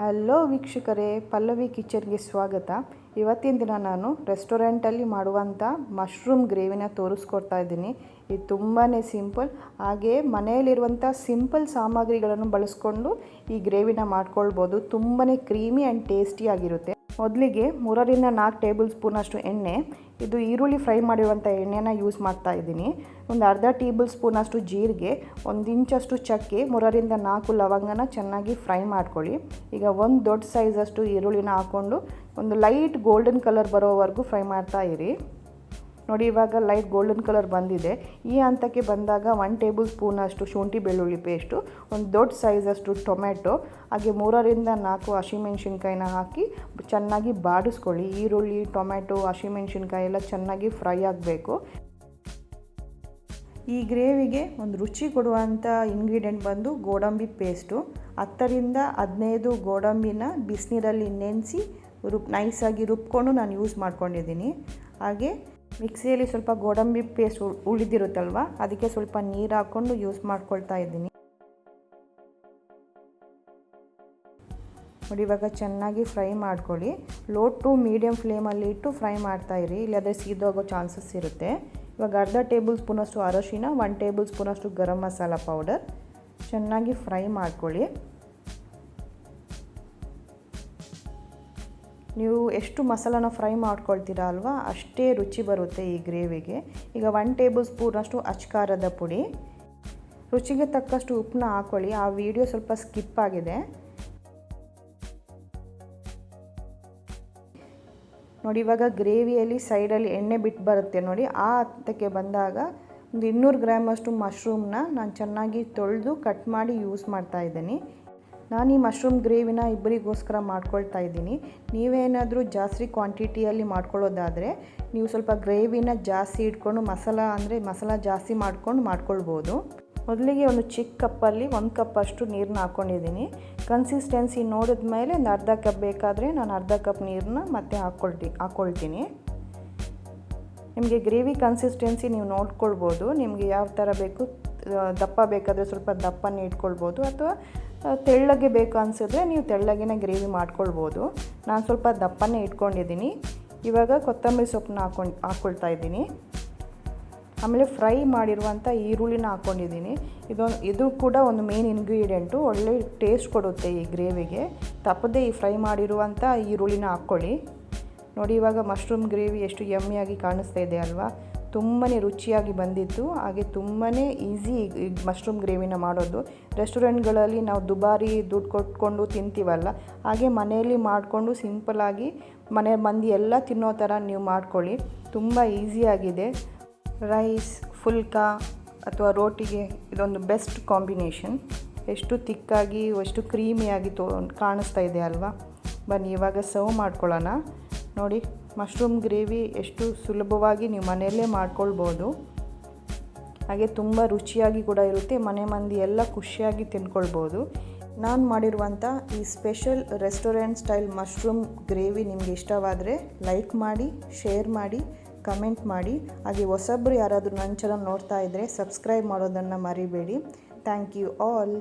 Hello ವೀಕ್ಷಕರೇ, ಪಲ್ಲವಿ ಕಿಚನ್ಗೆ ಸ್ವಾಗತ. ಇವತ್ತಿನ ದಿನ ನಾನು ರೆಸ್ಟೋರೆಂಟಲ್ಲಿ ಮಾಡುವಂಥ ಮಶ್ರೂಮ್ ಗ್ರೇವಿನ ತೋರಿಸ್ಕೊಡ್ತಾ ಇದ್ದೀನಿ. ಇದು ತುಂಬಾ ಸಿಂಪಲ್, ಹಾಗೆ ಮನೆಯಲ್ಲಿರುವಂಥ ಸಿಂಪಲ್ ಸಾಮಗ್ರಿಗಳನ್ನು ಬಳಸ್ಕೊಂಡು ಈ ಗ್ರೇವಿನ ಮಾಡ್ಕೊಳ್ಬೋದು. ತುಂಬಾ ಕ್ರೀಮಿ ಆ್ಯಂಡ್ ಟೇಸ್ಟಿಯಾಗಿರುತ್ತೆ ಮೊದಲಿಗೆ ಮೂರರಿಂದ ನಾಲ್ಕು ಟೇಬಲ್ ಸ್ಪೂನಷ್ಟು ಎಣ್ಣೆ, ಇದು ಈರುಳ್ಳಿ ಫ್ರೈ ಮಾಡಿರುವಂಥ ಎಣ್ಣೆನ ಯೂಸ್ ಮಾಡ್ತಾ ಇದ್ದೀನಿ. ಒಂದು ಅರ್ಧ ಟೇಬಲ್ ಸ್ಪೂನಷ್ಟು ಜೀರಿಗೆ, ಒಂದು ಇಂಚಷ್ಟು ಚಕ್ಕೆ, ಮೂರರಿಂದ ನಾಲ್ಕು ಲವಂಗನ ಚೆನ್ನಾಗಿ ಫ್ರೈ ಮಾಡ್ಕೊಳ್ಳಿ. ಈಗ ಒಂದು ದೊಡ್ಡ ಸೈಜಷ್ಟು ಈರುಳ್ಳಿನ ಹಾಕ್ಕೊಂಡು ಒಂದು ಲೈಟ್ ಗೋಲ್ಡನ್ ಕಲರ್ ಬರೋವರೆಗೂ ಫ್ರೈ ಮಾಡ್ತಾ ಇರಿ. ನೋಡಿ, ಇವಾಗ ಲೈಟ್ ಗೋಲ್ಡನ್ ಕಲರ್ ಬಂದಿದೆ. ಈ ಹಂತಕ್ಕೆ ಬಂದಾಗ ಒನ್ ಟೇಬಲ್ ಸ್ಪೂನಷ್ಟು ಶುಂಠಿ ಬೆಳ್ಳುಳ್ಳಿ ಪೇಸ್ಟು ಒಂದು ದೊಡ್ಡ ಸೈಜಷ್ಟು ಟೊಮೆಟೊ ಹಾಗೆ ಮೂರರಿಂದ ನಾಲ್ಕು ಹಸಿಮೆಣ್ಸಿನ್ಕಾಯಿನ ಹಾಕಿ ಚೆನ್ನಾಗಿ ಬಾಡಿಸ್ಕೊಳ್ಳಿ. ಈರುಳ್ಳಿ, ಟೊಮ್ಯಾಟೊ, ಹಸಿಮೆಣ್ಸಿನ್ಕಾಯಿ ಎಲ್ಲ ಚೆನ್ನಾಗಿ ಫ್ರೈ ಆಗಬೇಕು. ಈ ಗ್ರೇವಿಗೆ ಒಂದು ರುಚಿ ಕೊಡುವಂಥ ಇಂಗ್ರೀಡಿಯೆಂಟ್ ಬಂದು ಗೋಡಂಬಿ ಪೇಸ್ಟು ಹತ್ತರಿಂದ ಹದಿನೈದು ಗೋಡಂಬಿನ ಬಿಸಿನೀರಲ್ಲಿ ನೆನೆಸಿ ರುಬ್ ನೈಸಾಗಿ ರುಬ್ಕೊಂಡು ನಾನು ಯೂಸ್ ಮಾಡ್ಕೊಂಡಿದ್ದೀನಿ. ಹಾಗೆ ಮಿಕ್ಸಿಯಲ್ಲಿ ಸ್ವಲ್ಪ ಗೋಡಂಬಿ ಪೇಸ್ಟ್ ಉಳಿದಿರುತ್ತಲ್ವ? ಅದಕ್ಕೆ ಸ್ವಲ್ಪ ನೀರು ಹಾಕ್ಕೊಂಡು ಯೂಸ್ ಮಾಡ್ಕೊಳ್ತಾ ಇದ್ದೀನಿ. ನೋಡಿ, ಇವಾಗ ಚೆನ್ನಾಗಿ ಫ್ರೈ ಮಾಡ್ಕೊಳ್ಳಿ. ಲೋ ಟು ಮೀಡಿಯಮ್ ಫ್ಲೇಮಲ್ಲಿ ಇಟ್ಟು ಫ್ರೈ ಮಾಡ್ತಾ ಇರಿ. ಇಲ್ಲಾಂದರೆ ಸೀದೋಗೋ ಚಾನ್ಸಸ್ ಇರುತ್ತೆ. ಇವಾಗ ಅರ್ಧ ಟೇಬಲ್ ಸ್ಪೂನಷ್ಟು ಅರಶಿನ, ಒನ್ ಟೇಬಲ್ ಸ್ಪೂನಷ್ಟು ಗರಂ ಮಸಾಲ ಪೌಡರ್. ಚೆನ್ನಾಗಿ ಫ್ರೈ ಮಾಡ್ಕೊಳ್ಳಿ. ನೀವು ಎಷ್ಟು ಮಸಾಲನ ಫ್ರೈ ಮಾಡ್ಕೊಳ್ತೀರಾ ಅಲ್ವಾ, ಅಷ್ಟೇ ರುಚಿ ಬರುತ್ತೆ ಈ ಗ್ರೇವಿಗೆ. ಈಗ ಒನ್ ಟೇಬಲ್ ಸ್ಪೂನಷ್ಟು ಅಚ್ಕಾರದ ಪುಡಿ. ರುಚಿಗೆ ತಕ್ಕಷ್ಟು ಉಪ್ಪನ್ನ ಹಾಕ್ಕೊಳ್ಳಿ ಆ ವಿಡಿಯೋ ಸ್ವಲ್ಪ ಸ್ಕಿಪ್ ಆಗಿದೆ. ನೋಡಿ, ಇವಾಗ ಗ್ರೇವಿಯಲ್ಲಿ ಸೈಡಲ್ಲಿ ಎಣ್ಣೆ ಬಿಟ್ಟು ಬರುತ್ತೆ ನೋಡಿ. ಆ ಹತ್ತಕ್ಕೆ ಬಂದಾಗ ಒಂದು ಇನ್ನೂರು ಗ್ರಾಮಷ್ಟು ಮಶ್ರೂಮ್ನ ನಾನು ಚೆನ್ನಾಗಿ ತೊಳೆದು ಕಟ್ ಮಾಡಿ ಯೂಸ್ ಮಾಡ್ತಾ ಇದ್ದೀನಿ. ನಾನು ಈ ಮಶ್ರೂಮ್ ಗ್ರೇವಿನ ಇಬ್ಬರಿಗೋಸ್ಕರ ಮಾಡ್ಕೊಳ್ತಾ ಇದ್ದೀನಿ. ನೀವೇನಾದರೂ ಜಾಸ್ತಿ ಕ್ವಾಂಟಿಟಿಯಲ್ಲಿ ಮಾಡ್ಕೊಳ್ಳೋದಾದರೆ ನೀವು ಸ್ವಲ್ಪ ಗ್ರೇವಿನ ಜಾಸ್ತಿ ಇಟ್ಕೊಂಡು ಮಸಾಲ ಅಂದರೆ ಮಸಾಲ ಜಾಸ್ತಿ ಮಾಡ್ಕೊಂಡು ಮಾಡ್ಕೊಳ್ಬೋದು. ಮೊದಲಿಗೆ ಒಂದು ಚಿಕ್ಕ ಕಪ್ಪಲ್ಲಿ ಒಂದು ಕಪ್ಪಷ್ಟು ನೀರನ್ನ ಹಾಕ್ಕೊಂಡಿದ್ದೀನಿ. ಕನ್ಸಿಸ್ಟೆನ್ಸಿ ನೋಡಿದ ಮೇಲೆ ಒಂದು ಅರ್ಧ ಕಪ್ ಬೇಕಾದರೆ ನಾನು ಅರ್ಧ ಕಪ್ ನೀರನ್ನ ಮತ್ತೆ ಹಾಕ್ಕೊಳ್ತಿ ಹಾಕ್ಕೊಳ್ತೀನಿ ನಿಮಗೆ ಗ್ರೇವಿ ಕನ್ಸಿಸ್ಟೆನ್ಸಿ ನೀವು ನೋಡ್ಕೊಳ್ಬೋದು. ನಿಮಗೆ ಯಾವ ಥರ ಬೇಕು ದಪ್ಪ ಬೇಕಾದರೆ ಸ್ವಲ್ಪ ದಪ್ಪನೇ ಇಟ್ಕೊಳ್ಬೋದು ಅಥವಾ ತೆಳ್ಳಗೆ ಬೇಕು ಅನಿಸಿದ್ರೆ ನೀವು ತೆಳ್ಳಗಿನ ಗ್ರೇವಿ ಮಾಡ್ಕೊಳ್ಬೋದು. ನಾನು ಸ್ವಲ್ಪ ದಪ್ಪನೇ ಇಟ್ಕೊಂಡಿದ್ದೀನಿ. ಇವಾಗ ಕೊತ್ತಂಬರಿ ಸೊಪ್ಪನ್ನ ಹಾಕೊಂಡು ಹಾಕ್ಕೊಳ್ತಾ ಇದ್ದೀನಿ. ಆಮೇಲೆ ಫ್ರೈ ಮಾಡಿರುವಂಥ ಈರುಳ್ಳಿನ ಹಾಕ್ಕೊಂಡಿದ್ದೀನಿ. ಇದೊಂದು, ಇದು ಕೂಡ ಒಂದು ಮೇನ್ ಇಂಗ್ರೀಡಿಯೆಂಟು ಒಳ್ಳೆ ಟೇಸ್ಟ್ ಕೊಡುತ್ತೆ ಈ ಗ್ರೇವಿಗೆ. ತಪ್ಪದೇ ಈ ಫ್ರೈ ಮಾಡಿರುವಂಥ ಈರುಳ್ಳಿನ ಹಾಕ್ಕೊಳ್ಳಿ. ನೋಡಿ, ಇವಾಗ ಮಶ್ರೂಮ್ ಗ್ರೇವಿ ಎಷ್ಟು ಯಮ್ಮಿಯಾಗಿ ಕಾಣಿಸ್ತಾ ಇದೆ ಅಲ್ವಾ? ತುಂಬಾ ರುಚಿಯಾಗಿ ಬಂದಿತ್ತು. ಹಾಗೆ ತುಂಬಾ ಈಸಿ ಮಶ್ರೂಮ್ ಗ್ರೇವಿನ ಮಾಡೋದು. ರೆಸ್ಟೋರೆಂಟ್ಗಳಲ್ಲಿ ನಾವು ದುಬಾರಿ ದುಡ್ಡು ಕೊಟ್ಕೊಂಡು ತಿಂತೀವಲ್ಲ, ಹಾಗೆ ಮನೆಯಲ್ಲಿ ಮಾಡಿಕೊಂಡು ಸಿಂಪಲಾಗಿ ಮನೆ, ಮಂದಿ ಎಲ್ಲ ತಿನ್ನೋ ಥರ ನೀವು ಮಾಡ್ಕೊಳ್ಳಿ. ತುಂಬ ಈಸಿಯಾಗಿದೆ ರೈಸ್, ಫುಲ್ಕಾ ಅಥವಾ ರೋಟಿಗೆ ಇದೊಂದು ಬೆಸ್ಟ್ ಕಾಂಬಿನೇಷನ್. ಎಷ್ಟು ತಿಕ್ಕಾಗಿ ಎಷ್ಟು ಕ್ರೀಮಿಯಾಗಿ ತೋ, ಕಾಣಿಸ್ತಾ ಇದೆ ಅಲ್ವಾ? ಬನ್ನಿ, ಇವಾಗ ಸರ್ವ್ ಮಾಡ್ಕೊಳ್ಳೋಣ. ನೋಡಿ, ಮಶ್ರೂಮ್ ಗ್ರೇವಿ ಎಷ್ಟು ಸುಲಭವಾಗಿ ನೀವು ಮನೆಯಲ್ಲೇ ಮಾಡ್ಕೊಳ್ಬೋದು. ಹಾಗೆ ತುಂಬ ರುಚಿಯಾಗಿ ಕೂಡ ಇರುತ್ತೆ, ಮನೆ ಮಂದಿ ಎಲ್ಲ ಖುಷಿಯಾಗಿ ತಿನ್ಕೊಳ್ಬೋದು ನಾನು ಮಾಡಿರುವಂಥ ಈ special restaurant style mushroom gravy ನಿಮಗೆ ಇಷ್ಟವಾದರೆ ಲೈಕ್ ಮಾಡಿ, ಶೇರ್ ಮಾಡಿ. ಕಮೆಂಟ್ ಮಾಡಿ. ಹಾಗೆ ಹೊಸಬ್ರು ಯಾರಾದರೂ ನನ್ನ ಚಾನಲ್ ನೋಡ್ತಾ ಇದ್ದರೆ ಸಬ್ಸ್ಕ್ರೈಬ್ ಮಾಡೋದನ್ನು ಮರಿಬೇಡಿ. Thank you all.